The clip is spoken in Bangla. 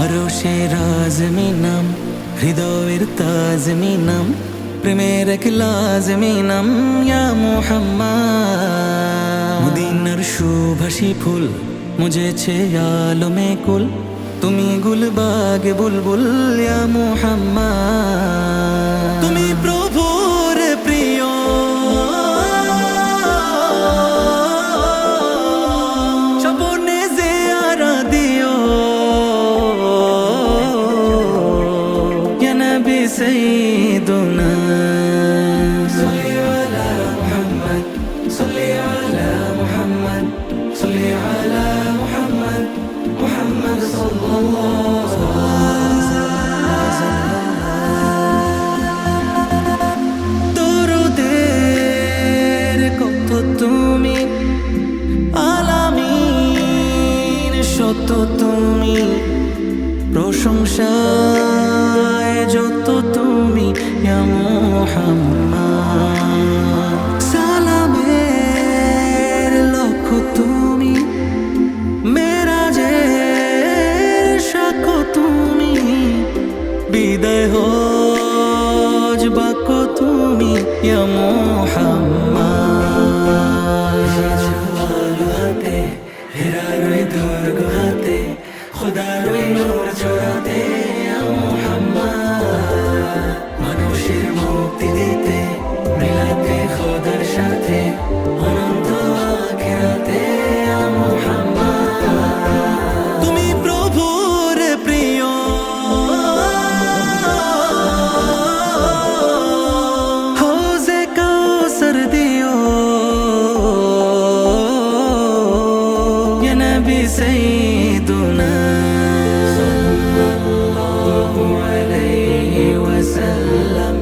আরও সে রাজমি নাম হৃদয়ের তাজমি নাম প্রেমের এক লাজমি নাম ইয়া মোহাম্মদ মদিনার সুভাষী ফুল মুজেছে আলমে কুল তুমি গুলবাগ বুলবুল ইয়া মোহাম্মদ তুমি প্রভুর সাল্লি আলা মুহাম্মদ সাল্লি আলা মুহাম্মদ সাল্লি আলা মুহাম্মদ মুহাম্মদ সাল্লাল্লাহু দরুদের কত তুমি আলামিন সত তুমি প্রশংসায় যত তুমি সালামের লক্ষ তুমি, মেরাজের সাক্ষ্য তুমি, বিদায় হজ বাক্য তুমি হাতে হেরার দুর্গ হাতে খোদার নূর মুহাম্মদ মানুষের মুক্তি দিতে মিলাতে খোদার সাথে অনন্ত আখিরাতে তুমি প্রভুর প্রিয়। হৌজে কাউসার দিও। নবী সাইয়্যিদুনা সাল্লাল্লাহু আলাইহি ওয়াসাল্লাম وسلم